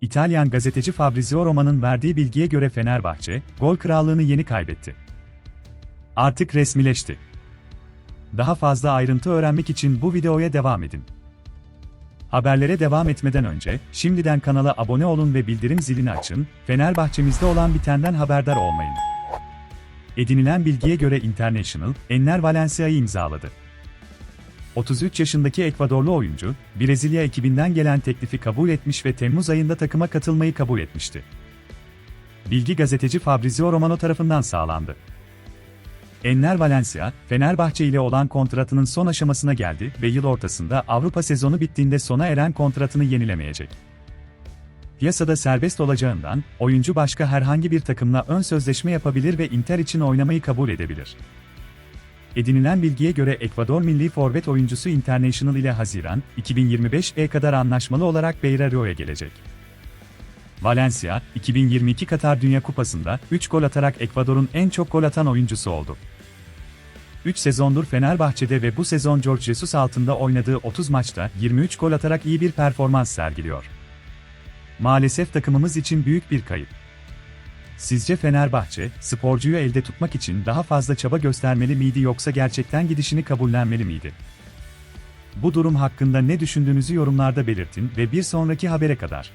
İtalyan gazeteci Fabrizio Roma'nın verdiği bilgiye göre Fenerbahçe, gol krallığını yeni kaybetti. Artık resmileşti. Daha fazla ayrıntı öğrenmek için bu videoya devam edin. Haberlere devam etmeden önce, şimdiden kanala abone olun ve bildirim zilini açın, Fenerbahçemizde olan bitenden haberdar olmayın. Edinilen bilgiye göre International, Enner Valencia'yı imzaladı. 33 yaşındaki Ekvadorlu oyuncu, Brezilya ekibinden gelen teklifi kabul etmiş ve Temmuz ayında takıma katılmayı kabul etmişti. Bilgi gazeteci Fabrizio Romano tarafından sağlandı. Enner Valencia, Fenerbahçe ile olan kontratının son aşamasına geldi ve yıl ortasında Avrupa sezonu bittiğinde sona eren kontratını yenilemeyecek. Piyasada serbest olacağından, oyuncu başka herhangi bir takımla ön sözleşme yapabilir ve Inter için oynamayı kabul edebilir. Edinilen bilgiye göre Ekvador milli forvet oyuncusu International ile Haziran 2025'e kadar anlaşmalı olarak Beira gelecek. Valencia, 2022 Katar Dünya Kupası'nda 3 gol atarak Ekvador'un en çok gol atan oyuncusu oldu. 3 sezondur Fenerbahçe'de ve bu sezon George Jesus altında oynadığı 30 maçta 23 gol atarak iyi bir performans sergiliyor. Maalesef takımımız için büyük bir kayıp. Sizce Fenerbahçe, sporcuyu elde tutmak için daha fazla çaba göstermeli miydi yoksa gerçekten gidişini kabullenmeli miydi? Bu durum hakkında ne düşündüğünüzü yorumlarda belirtin ve bir sonraki habere kadar.